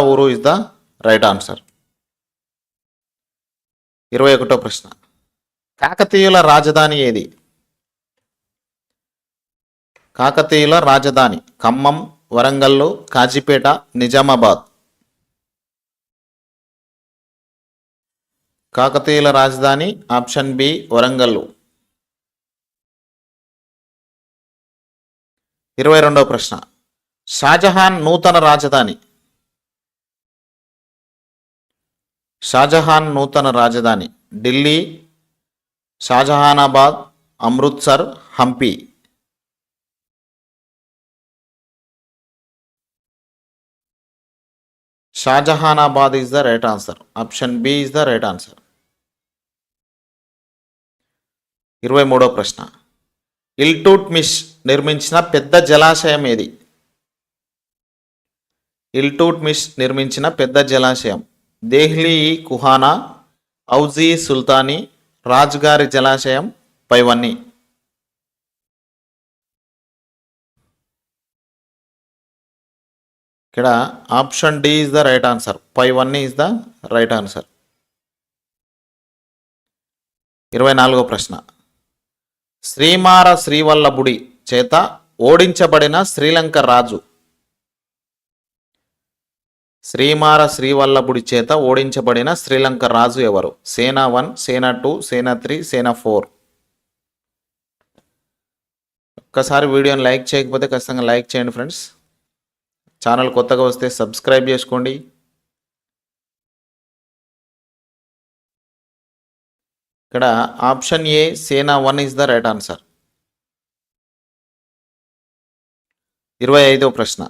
ఊరు is the right answer ఇరవై ఒకటో ప్రశ్న. కాకతీయుల రాజధాని ఏది? కాకతీయుల రాజధాని ఖమ్మం వరంగల్లు కాజీపేట నిజామాబాద్. కాకతీయుల రాజధాని ఆప్షన్ బి వరంగల్లు. ఇరవై రెండవ ప్రశ్న. షాజహాన్ నూతన రాజధాని షాజహాన్ నూతన రాజధాని Delhi Shahjahanabad Amritsar Hampi. Shahjahanabad is the right answer option B is the right answer ఇరవై మూడో ప్రశ్న. ఇల్టూట్ మిష్ నిర్మించిన పెద్ద జలాశయం ఏది? ఇల్టూట్ మిష్ నిర్మించిన పెద్ద జలాశయం. దేహ్లీ కుహానా ఔజీ సుల్తానీ రాజ్గారి జలాశయం పైవన్నీ. ఇక్కడ option D is the right answer. పైవన్నీ ఈజ్ ద రైట్ ఆన్సర్. ఇరవై నాలుగో ప్రశ్న. శ్రీమార శ్రీవల్లభుడి చేత ఓడించబడిన శ్రీలంక రాజు శ్రీమార శ్రీవల్లభుడి చేత ఓడించబడిన శ్రీలంక రాజు ఎవరు? Sena one Sena two Sena three Sena four. ఒక్కసారి వీడియోని లైక్ చేయకపోతే ఖచ్చితంగా లైక్ చేయండి ఫ్రెండ్స్. ఛానల్ కొత్తగా వస్తే సబ్స్క్రైబ్ చేసుకోండి. ఇక్కడ option A Sena one is the right answer. ఇరవై ఐదో ప్రశ్న.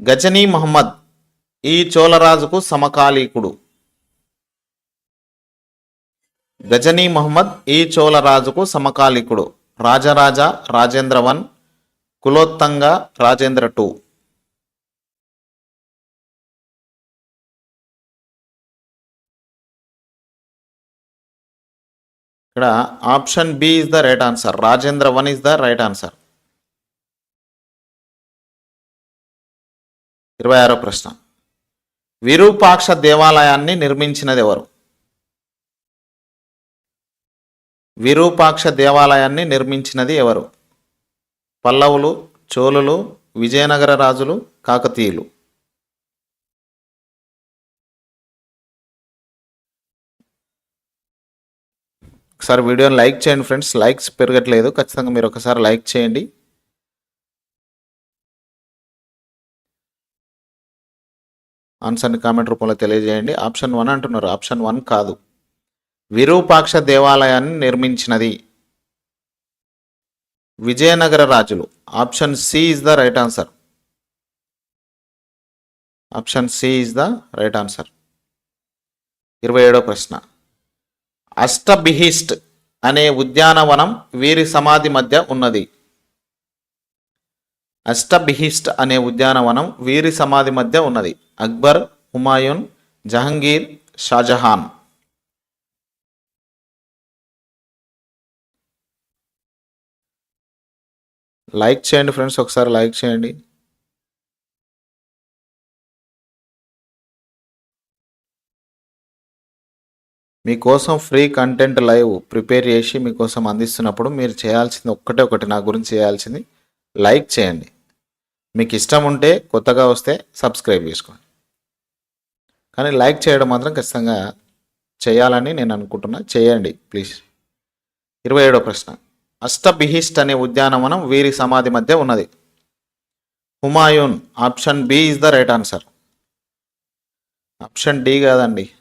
గజనీ మహమ్మద్ ఈ చోళరాజుకు సమకాలీకుడు. గజనీ మహమ్మద్ ఈ చోళరాజుకు సమకాలీకుడు. Rajaraja Rajendra one Kulothunga Rajendra two. ఇక్కడ option B is the right answer. Rajendra one is the right answer. ఇరవై ఆరో ప్రశ్న. విరూపాక్ష దేవాలయాన్ని నిర్మించినది ఎవరు విరూపాక్ష దేవాలయాన్ని నిర్మించినది ఎవరు? పల్లవులు చోళులు విజయనగర రాజులు కాకతీయులు. ఒకసారి వీడియోని లైక్ చేయండి ఫ్రెండ్స్. లైక్స్ పెరగట్లేదు. ఖచ్చితంగా మీరు ఒకసారి లైక్ చేయండి. ఆన్సర్ని కామెంట్ రూపంలో తెలియజేయండి. ఆప్షన్ వన్ అంటున్నారు. ఆప్షన్ వన్ కాదు. విరూపాక్ష దేవాలయాన్ని నిర్మించినది. విజయనగర రాజులు. Option C is the right answer. Option C is the right answer. ఇరవై ఏడో ప్రశ్న. అష్టబిహిస్ట్ అనే ఉద్యానవనం వీరి సమాధి మధ్య ఉన్నది. అష్టబిహిస్ట్ అనే ఉద్యానవనం వీరి సమాధి మధ్య ఉన్నది. అక్బర్ హుమాయూన్ జహంగీర్ షాజహాన్. లైక్ చేయండి ఫ్రెండ్స్ ఒకసారి లైక్ చేయండి. మీకోసం ఫ్రీ కంటెంట్ లైవ్ ప్రిపేర్ చేసి మీకోసం అందిస్తున్నప్పుడు మీరు చేయాల్సింది ఒక్కటే ఒకటి నా గురించి చేయాల్సింది. లైక్ చేయండి. మీకు ఇష్టం ఉంటే కొత్తగా వస్తే సబ్స్క్రైబ్ చేసుకోండి. కానీ లైక్ చేయడం మాత్రం ఖచ్చితంగా చేయాలని నేను అనుకుంటున్నా. చేయండి ప్లీజ్. ఇరవై ఏడో ప్రశ్న. అష్టబిహిస్ట్ అనే ఉద్యానవనం వీరి సమాధి మధ్య ఉన్నది. Humayun option B is the right answer. Option D కాదండి.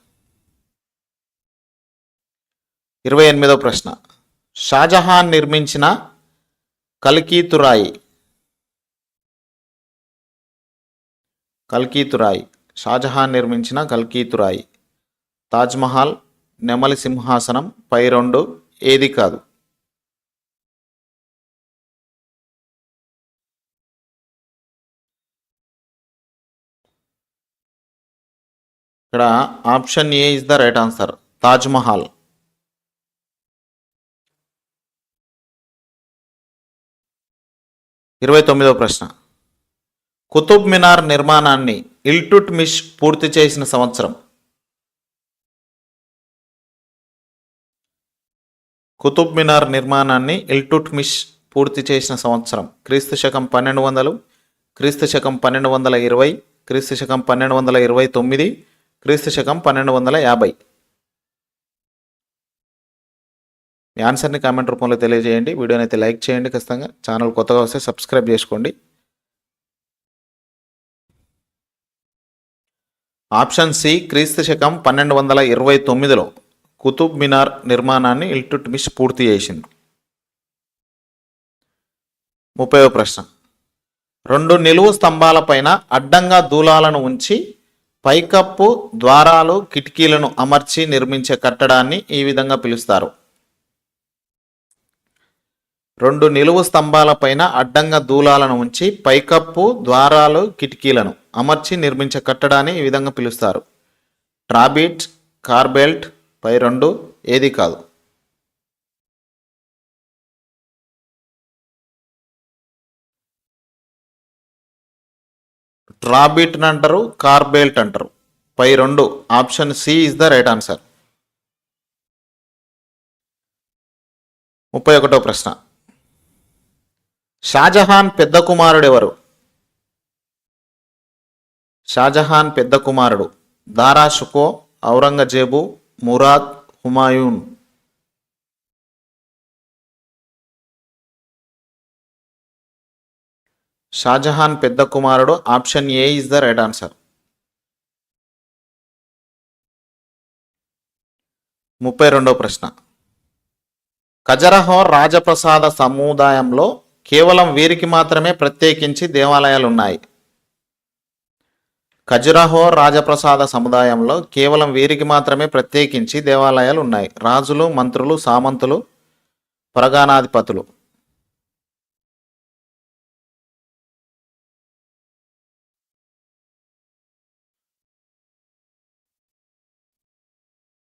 ఇరవై ఎనిమిదో ప్రశ్న. షాజహాన్ నిర్మించిన కల్కీతురాయి. కల్కీతురాయి. షాజహాన్ నిర్మించిన కల్కీతురాయి. తాజ్మహల్ నెమలి సింహాసనం పై రెండు ఏది కాదు. ఇక్కడ option A is the right answer. Taj Mahal ఇరవై తొమ్మిదవ ప్రశ్న. కుతుబ్ మినార్ నిర్మాణాన్ని ఇల్టుట్ మిష్ పూర్తి చేసిన సంవత్సరం. కుతుబ్ మినార్ నిర్మాణాన్ని ఇల్టుట్ మిష్ పూర్తి చేసిన సంవత్సరం. క్రీస్తు శకం పన్నెండు వందలు క్రీస్తు శకం పన్నెండు వందల ఇరవై క్రీస్తు శకం పన్నెండు వందల ఇరవై తొమ్మిది క్రీస్తు శకం పన్నెండు వందల యాభై. మీ ఆన్సర్ని కామెంట్ రూపంలో తెలియజేయండి. వీడియోని అయితే లైక్ చేయండి ఖచ్చితంగా. ఛానల్ కొత్తగా వస్తే సబ్స్క్రైబ్ చేసుకోండి. ఆప్షన్ సి క్రీస్తు శకం పన్నెండు వందల ఇరవై తొమ్మిదిలో కుతుబ్ మినార్ నిర్మాణాన్ని ఇల్టుట్మిష్ పూర్తి చేసింది. ముప్పైవ ప్రశ్న. రెండు నిలువు స్తంభాలపైన అడ్డంగా దూలాలను ఉంచి పైకప్పు ద్వారాలు కిటికీలను అమర్చి నిర్మించే కట్టడాన్ని ఈ విధంగా పిలుస్తారు. రెండు నిలువు స్తంభాలపైన అడ్డంగా దూలాలను ఉంచి పైకప్పు ద్వారాలు కిటికీలను అమర్చి నిర్మించే కట్టడాన్ని ఈ విధంగా పిలుస్తారు. ట్రాబిట్ కార్బెల్ట్ పై రెండు ఏది కాదు. ట్రాబిట్ అంటారు కార్బెల్ట్ అంటారు. పై రెండు option C is the right answer. ముప్పై ఒకటో ప్రశ్న. షాజహాన్ పెద్ద కుమారుడు ఎవరు షాజహాన్ పెద్ద కుమారుడు. దారా షుకో ఔరంగజేబు మురాద్ హుమాయూన్. షాజహాన్ పెద్ద కుమారుడు. Option A is the right answer. ముప్పై రెండో ప్రశ్న. ఖజరహో రాజప్రసాద సముదాయంలో కేవలం వీరికి మాత్రమే ప్రత్యేకించి దేవాలయాలు ఉన్నాయి ఖజురహో రాజప్రసాద సముదాయంలో కేవలం వీరికి మాత్రమే ప్రత్యేకించి దేవాలయాలు ఉన్నాయి రాజులు మంత్రులు సామంతులు పరగానాధిపతులు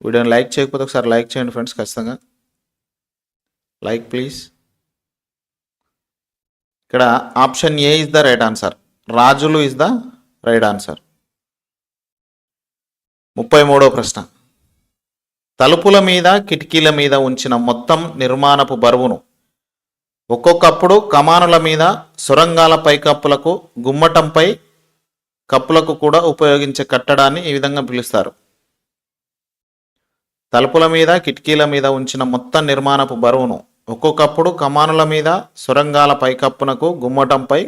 వీడియోని లైక్ చేయకపోతే ఒకసారి లైక్ చేయండి ఫ్రెండ్స్ ఖచ్చితంగా. Like please. ఇక్కడ option A is the right answer. రాజులు ఇస్ ద రైట్ ఆన్సర్. ముప్పై మూడో ప్రశ్న. తలుపుల మీద కిటికీల మీద ఉంచిన మొత్తం నిర్మాణపు బరువును ఒక్కొక్కప్పుడు కమానుల మీద సొరంగాల పైకప్పులకు గుమ్మటంపై కప్పులకు కూడా ఉపయోగించే కట్టడాన్ని ఈ విధంగా పిలుస్తారు. తలుపుల మీద కిటికీల మీద ఉంచిన మొత్తం నిర్మాణపు బరువును ఒక్కొక్కప్పుడు కమానుల మీద సొరంగాల పైకప్పునకు గుమ్మటంపై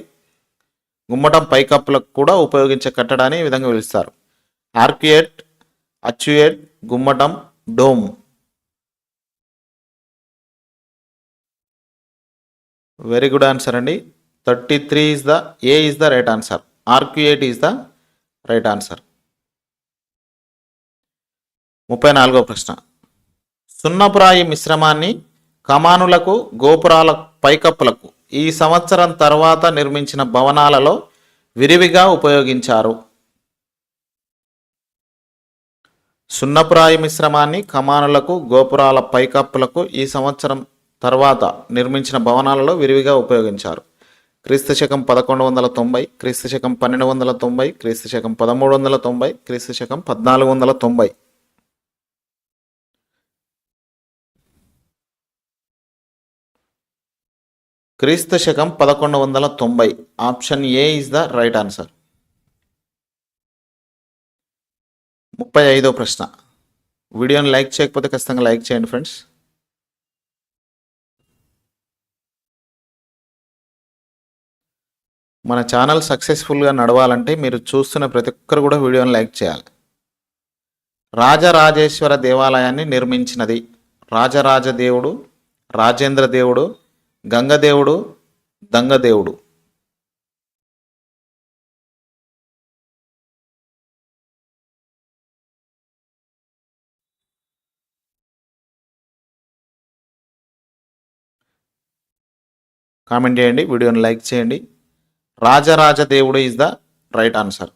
గుమ్మటం పైకప్పులకు కూడా ఉపయోగించే కట్టడాన్ని ఈ విధంగా పిలుస్తారు. ఆర్క్యుయేట్ అచ్యుయేట్ గుమ్మటం డోమ్. వెరీ గుడ్ ఆన్సర్ అండి. Thirty three is the A is the right answer arcuate is the right answer ముప్పై నాలుగో ప్రశ్న. సున్నపురాయి మిశ్రమాన్ని కమానులకు గోపురాల పైకప్పులకు ఈ సంవత్సరం తర్వాత నిర్మించిన భవనాలలో విరివిగా ఉపయోగించారు. సున్నపురాయి మిశ్రమాన్ని కమానులకు గోపురాల పైకప్పులకు ఈ సంవత్సరం తర్వాత నిర్మించిన భవనాలలో విరివిగా ఉపయోగించారు. క్రీస్తు శకం పదకొండు వందల తొంభై క్రీస్తు శకం పన్నెండు వందల తొంభై క్రీస్తు శకం పదమూడు వందల తొంభై క్రీస్తు శకం పద్నాలుగు వందల తొంభై. క్రీస్తు శకం పదకొండు వందల తొంభై. Option A is the right answer ముప్పై ఐదో ప్రశ్న. వీడియోని లైక్ చేయకపోతే ఖచ్చితంగా లైక్ చేయండి ఫ్రెండ్స్. మన ఛానల్ సక్సెస్ఫుల్గా నడవాలంటే మీరు చూస్తున్న ప్రతి ఒక్కరు కూడా వీడియోని లైక్ చేయాలి. రాజరాజేశ్వర దేవాలయాన్ని నిర్మించినది. రాజరాజ దేవుడు రాజేంద్ర దేవుడు గంగదేవుడు దంగదేవుడు. కామెంట్ చేయండి వీడియోని లైక్ చేయండి. రాజరాజ దేవుడు ఈజ్ ద రైట్ ఆన్సర్.